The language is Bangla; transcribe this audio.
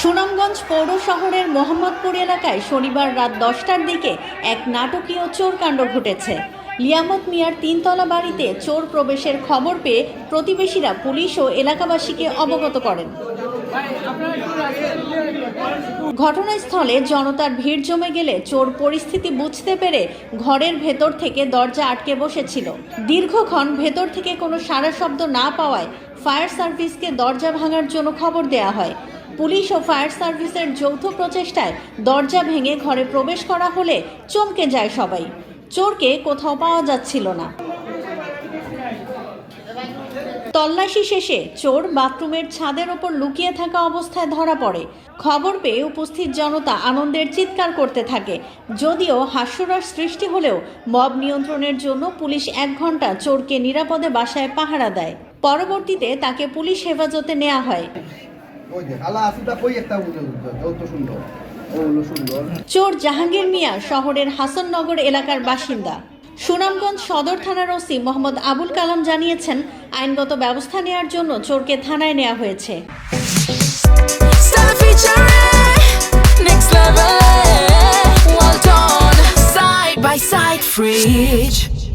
সুনামগঞ্জ পৌর শহরের মোহাম্মদপুর এলাকায় শনিবার রাত দশটার দিকে এক নাটকীয় চোরকাণ্ড ঘটেছে। লিয়ামত মিয়ার তিনতলা বাড়িতে চোর প্রবেশের খবর পেয়ে প্রতিবেশীরা পুলিশ ও এলাকাবাসীকে অবগত করেন। ঘটনাস্থলে জনতার ভিড় জমে গেলে চোর পরিস্থিতি বুঝতে পেরে ঘরের ভেতর থেকে দরজা আটকে বসেছিল। দীর্ঘক্ষণ ভেতর থেকে কোনো সারা শব্দ না পাওয়ায় ফায়ার সার্ভিসকে দরজা ভাঙার জন্য খবর দেয়া হয়। পুলিশ ও ফায়ার সার্ভিসের যৌথ প্রচেষ্টায় দরজা ভেঙে ঘরে প্রবেশ করা হলে চমকে যায় সবাই। চোরকে কোথাও পাওয়া যাচ্ছিল না। তল্লাশি শেষে চোর বাথরুমের ছাদের ওপর লুকিয়ে থাকা অবস্থায় ধরা পড়ে। খবর পেয়ে উপস্থিত জনতা আনন্দের চিৎকার করতে থাকে। যদিও হাস্যরস সৃষ্টি হলেও মব নিয়ন্ত্রণের জন্য পুলিশ এক ঘণ্টা চোরকে নিরাপদে বাসায় পাহারা দেয়। পরবর্তীতে তাকে পুলিশ হেফাজতে নেওয়া হয়। ওই কই একটা যত সুন্দর চোর জাহাঙ্গীর মিয়া শহরের হাসননগর এলাকার বাসিন্দা সুনামগঞ্জ সদর থানার ওসি মোহাম্মদ আবুল কালাম জানিয়েছেন আইনগত ব্যবস্থা নেওয়ার জন্য চোরকে থানায় নেওয়া হয়েছে next level. Well done, side by side, fridge.